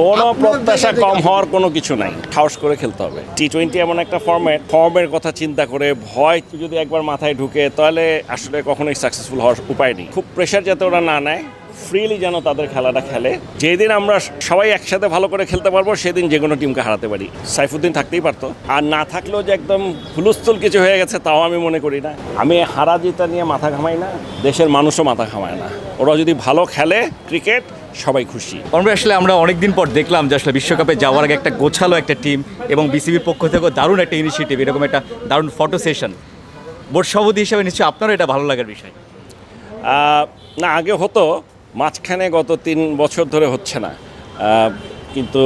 কোনো প্রত্যাশা কম হওয়ার কোনো কিছু নাই। সাহস করে খেলতে হবে। টি টোয়েন্টি এমন একটা ফর্মেট ফর্মের কথা চিন্তা করে ভয় যদি একবার মাথায় ঢুকে তাহলে আসলে কখনোই সাকসেসফুল হওয়ার উপায় নেই। খুব প্রেশার যাতে ওরা না নেয় ফ্রিলি যেন তাদের খেলাটা খেলে। যেদিন আমরা সবাই একসাথে ভালো করে খেলতে পারব সেদিন যে কোনো টিমকে হারাতে পারি। সাইফুদ্দিন থাকতেই পারতো। আর না থাকলেও যে একদম হুলস্থুল কিছু হয়ে গেছে তাও আমি মনে করি না। আমি হারা জিতা নিয়ে মাথা ঘামাই না দেশের মানুষও মাথা ঘামায় না। ওরা যদি ভালো খেলে ক্রিকেট সবাই খুশি। আমরা আসলে আমরা অনেকদিন পর দেখলাম যে আসলে বিশ্বকাপে যাওয়ার আগে একটা গোছালো একটা টিম এবং বিসিবির পক্ষ থেকেও দারুণ একটা ইনিশিয়েটিভ এরকম একটা দারুণ ফটো সেশন বোর্ড সভাপতি হিসেবে নিশ্চয়ই আপনারও এটা ভালো লাগার বিষয়। না আগে হতো মাঝখানে গত তিন বছর ধরে হচ্ছে না। কিন্তু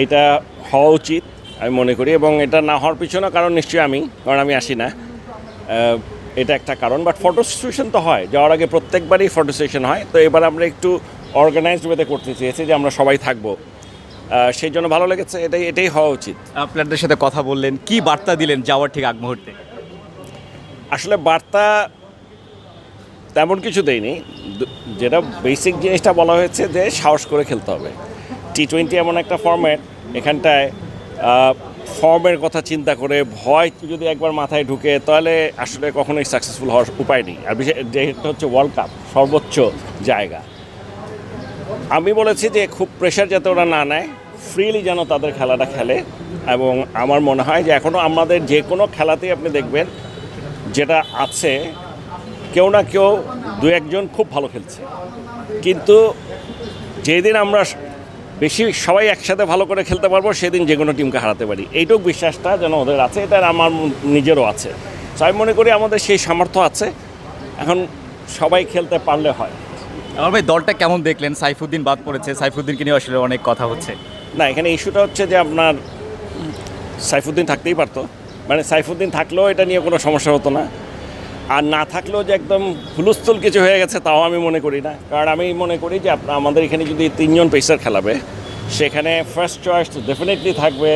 এইটা হওয়া উচিত আমি মনে করি এবং এটা না হওয়ার পিছনে কারণ নিশ্চয়ই আমি কারণ আমি আসি না। এটা একটা কারণ বাট ফটো সেশন তো হয় যাওয়ার আগে প্রত্যেকবারই ফটো সেশন হয়। তো এবার আমরা একটু অর্গানাইজড ওয়েতে করতে চেয়েছি যে আমরা সবাই থাকব। সেই জন্য ভালো লেগেছে এটাই এটাই হওয়া উচিত। আপনাদের সাথে কথা বললেন কি বার্তা দিলেন যাওয়ার ঠিক আগ মুহূর্তে? আসলে বার্তা তেমন কিছু দেয়নি যেটা বেসিক জিনিসটা বলা হয়েছে যে সাহস করে খেলতে হবে। টি টোয়েন্টি এমন একটা ফর্ম্যাট এখানটায় ফর্মের কথা চিন্তা করে ভয় যদি একবার মাথায় ঢুকে, তাহলে আসলে কখনোই সাকসেসফুল হওয়ার উপায় নেই। আর বিশেষ, যেহেতু হচ্ছে ওয়ার্ল্ড কাপ সর্বোচ্চ জায়গা। আমি বলেছি যে খুব প্রেশার যাতে ওরা না নেয় ফ্রিলি যেন তাদের খেলাটা খেলে। এবং আমার মনে হয় যে এখনও আমাদের যে কোনো খেলাতেই আপনি দেখবেন, যেটা আছে কেউ না কেউ দু একজন খুব ভালো খেলছে। কিন্তু যেদিন আমরা বেশি সবাই একসাথে ভালো করে খেলতে পারব সেদিন যে কোনো টিমকে হারাতে পারি। এইটুকু বিশ্বাসটা যেন ওদের আছে এটা আমার নিজেরও আছে। তো আমি মনে করি আমাদের সেই সামর্থ্য আছে। এখন সবাই খেলতে পারলে হয়। আমার ভাই দলটা কেমন দেখলেন? সাইফুদ্দিন বাদ পড়েছে। সাইফুদ্দিনকে নিয়ে আসলে অনেক কথা হচ্ছে। না এখানে ইস্যুটা হচ্ছে যে আপনার সাইফুদ্দিন থাকতেই পারতো। মানে সাইফুদ্দিন থাকলেও এটা নিয়ে কোনো সমস্যা হতো না। আর না থাকলেও যে একদম হুলস্থুল কিছু হয়ে গেছে, তাও আমি মনে করি না। কারণ আমি মনে করি যে আপনার আমাদের এখানে যদি তিনজন পেসার খেলাবে, সেখানে ফার্স্ট চয়েস ডেফিনেটলি থাকবে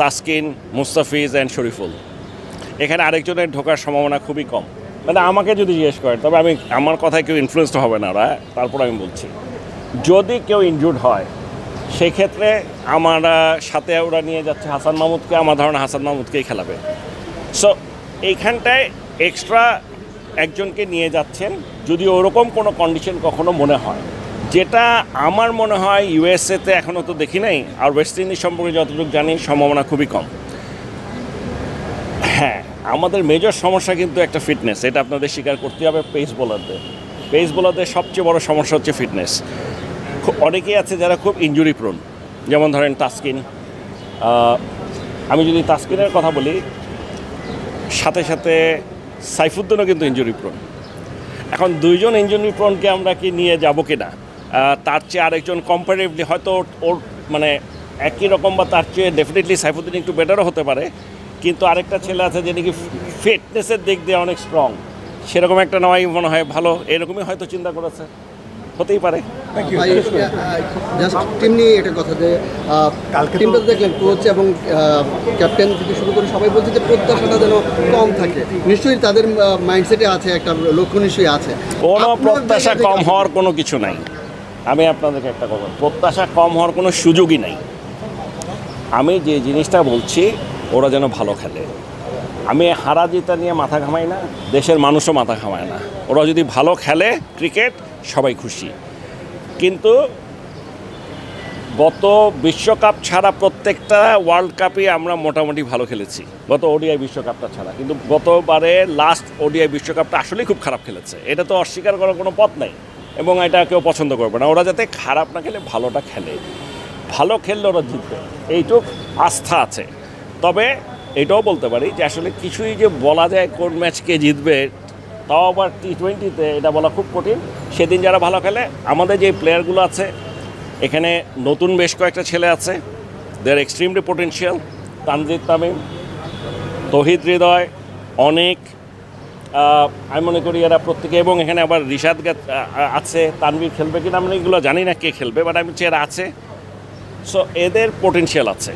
তাসকিন, মুস্তাফিজ অ্যান্ড শরীফুল। এখানে আরেকজনের ঢোকার সম্ভাবনা খুবই কম। মানে আমাকে যদি জিজ্ঞেস করেন, তবে আমি, আমার কথায় কেউ ইনফ্লুয়েসড হবে না ওরা তারপর আমি বলছি। যদি কেউ ইনজুর্ড হয় সেই ক্ষেত্রে আমার সাথে ওরা নিয়ে যাচ্ছে হাসান মাহমুদকে, আমার ধারণা হাসান মাহমুদকেই খেলাবে। সো এইখানটায় এক্সট্রা একজনকে নিয়ে যাচ্ছেন, যদি ওরকম কোনো কন্ডিশন কখনো মনে হয়। যেটা আমার মনে হয় ইউএসএতে এখনও তো দেখি নাই, আর ওয়েস্ট ইন্ডিজ সম্পর্কে যতটুকু জানি, সম্ভাবনা খুবই কম। হ্যাঁ আমাদের মেজর সমস্যা কিন্তু একটা ফিটনেস এটা আপনাদের স্বীকার করতে হবে পেস বোলারদের পেস বোলারদের সবচেয়ে বড় সমস্যা হচ্ছে ফিটনেস অনেকেই আছে যারা খুব ইনজুরি প্রোন যেমন ধরেন তাসকিন। আমি যদি তাসকিনের কথা বলি, সাথে সাথে সাইফুদ্দিনও কিন্তু ইঞ্জুরি প্রোন এখন দুইজন ইঞ্জুরি প্রোনকে আমরা কি নিয়ে যাব কি না তার চেয়ে আরেকজন কম্পারেটিভলি হয়তো ওর মানে একই রকম বা তার চেয়ে ডেফিনেটলি সাইফুদ্দিন একটু বেটারও হতে পারে। কিন্তু আরেকটা ছেলে আছে যে নাকি ফিটনেসের দিক দিয়ে অনেক স্ট্রং সেরকম একটা নয় মনে হয় ভালো। এরকমই হয়তো চিন্তা করেছে। হতেই পারে। টিম কথা যে টিমটা দেখলেন কোচ এবং ক্যাপ্টেন থেকে শুরু করে সবাই বলছে যে প্রত্যাশাটা যেন কম থাকে। নিশ্চয়ই তাদের মাইন্ডসেটে আছে একটা লক্ষ্য নিশ্চয়ই আছে। কোনো আপনার প্রত্যাশা কম হওয়ার কোনো কিছু নাই। আমি আপনাদেরকে একটা কথা প্রত্যাশা কম হওয়ার কোনো সুযোগই নাই। আমি যে জিনিসটা বলছি ওরা যেন ভালো খেলে। আমি হারা জিতা নিয়ে মাথা ঘামাই না দেশের মানুষও মাথা ঘামায় না। ওরা যদি ভালো খেলে ক্রিকেট সবাই খুশি। কিন্তু গত বিশ্বকাপ ছাড়া প্রত্যেকটা ওয়ার্ল্ড কাপে আমরা মোটামুটি ভালো খেলেছি। গত ওডিআই বিশ্বকাপটা ছাড়া। কিন্তু গতবারে লাস্ট ওডিআই বিশ্বকাপটা আসলেই খুব খারাপ খেলেছে। এটা তো অস্বীকার করার কোনো পথ নাই এবং এটা কেউ পছন্দ করবে না। ওরা যাতে খারাপ না খেলে, ভালোটা খেলে। ভালো খেললে ওরা জিতবে। এইটুক আস্থা আছে। তবে এটাও বলতে পারি যে আসলে কিছুই যে বলা যায় কোন ম্যাচ কে জিতবে তাও আবার টি টোয়েন্টিতে এটা বলা খুব কঠিন। সেদিন যারা ভালো খেলে, আমাদের যে প্লেয়ারগুলো আছে, এখানে নতুন বেশ কয়েকটা ছেলে আছে। They are extremely potential Tanzid Tamim, Towhid Hridoy, অনেক আমি মনে করি এরা প্রত্যেকে, এবং এখানে আবার রিশাদ আছে, তানভীর খেলবে কিনা আমি এগুলো জানি না কে খেলবে বাট আমি চেয়ে আছে। সো এদের পোটেনশিয়াল আছে,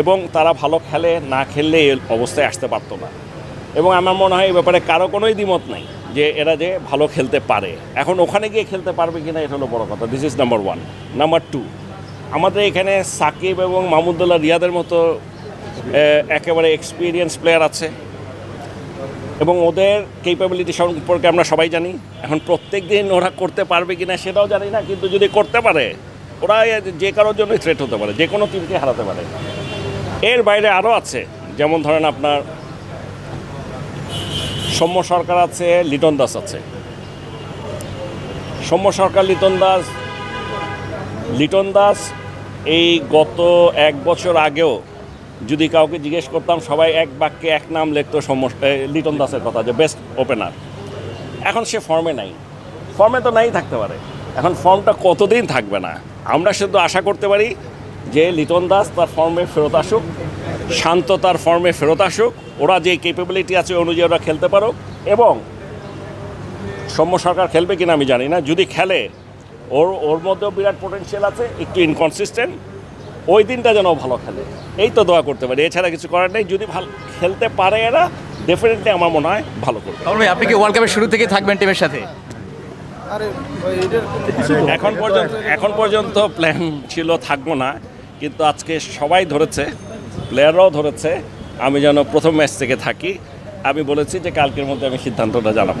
এবং তারা ভালো খেলে, না খেললে এই অবস্থায় আসতে পারতো না। এবং আমার মনে হয় এই ব্যাপারে কারও কোনোই দ্বিমত নাই যে এরা যে ভালো খেলতে পারে। এখন ওখানে গিয়ে খেলতে পারবে কিনা এটা হলো বড় কথা। This is number one number two আমাদের এখানে সাকিব এবং মাহমুদুল্লাহ রিয়াদের মতো একেবারে এক্সপিরিয়েন্স প্লেয়ার আছে। এবং ওদের কেপাবিলিটি সম্পর্কে আমরা সবাই জানি। এখন প্রত্যেক দিন ওরা করতে পারবে কি না সেটাও জানি না, কিন্তু যদি করতে পারে ওরা যে কারোর জন্যই থ্রেট হতে পারে, যে কোনো টিমকে হারাতে পারে। এর বাইরে আরও আছে, যেমন ধরেন আপনার সৌম্য সরকার আছে, লিটন দাস আছে। সৌম্য সরকার, লিটন দাস লিটন দাস এই গত এক বছর আগেও যদি কাউকে জিজ্ঞেস করতাম, সবাই এক বাক্যে এক নাম লিখতো সৌম্য লিটন দাসের কথা, যে বেস্ট ওপেনার এখন সে ফর্মে নাই। ফর্মে তো নাই থাকতে পারে। এখন ফর্মটা কতদিন থাকবে না? আমরা শুধু আশা করতে পারি যে লিটন দাস তার ফর্মে ফেরত আসুক শান্ত তার ফর্মে ফেরত আসুক ওরা যে কেপেবিলিটি আছে ওই অনুযায়ী ওরা খেলতে পারুক এবং সৌম্য সরকার খেলবে কিনা আমি জানি না। যদি খেলে ওর ওর মধ্যেও বিরাট পোটেনশিয়াল আছে একটু ইনকনসিস্টেন্ট ওই দিনটা যেন ভালো খেলে। এই তো দোয়া করতে পারি। এছাড়া কিছু করার নেই। যদি ভালো খেলতে পারে এরা ডেফিনেটলি আমার মনে হয় ভালো করবে। তাহলে ভাই আপনি কি ওয়ার্ল্ড কাপের শুরু থেকেই থাকবেন টিমের সাথে? এখন পর্যন্ত এখন পর্যন্ত প্ল্যান ছিল থাকব না। কিন্তু আজকে সবাই ধরেছে প্লেয়াররাও ধরেছে, আমি যেন প্রথম ম্যাচ থেকে থাকি। আমি বলেছি যে কালকের মধ্যে আমি সিদ্ধান্তটা জানাব।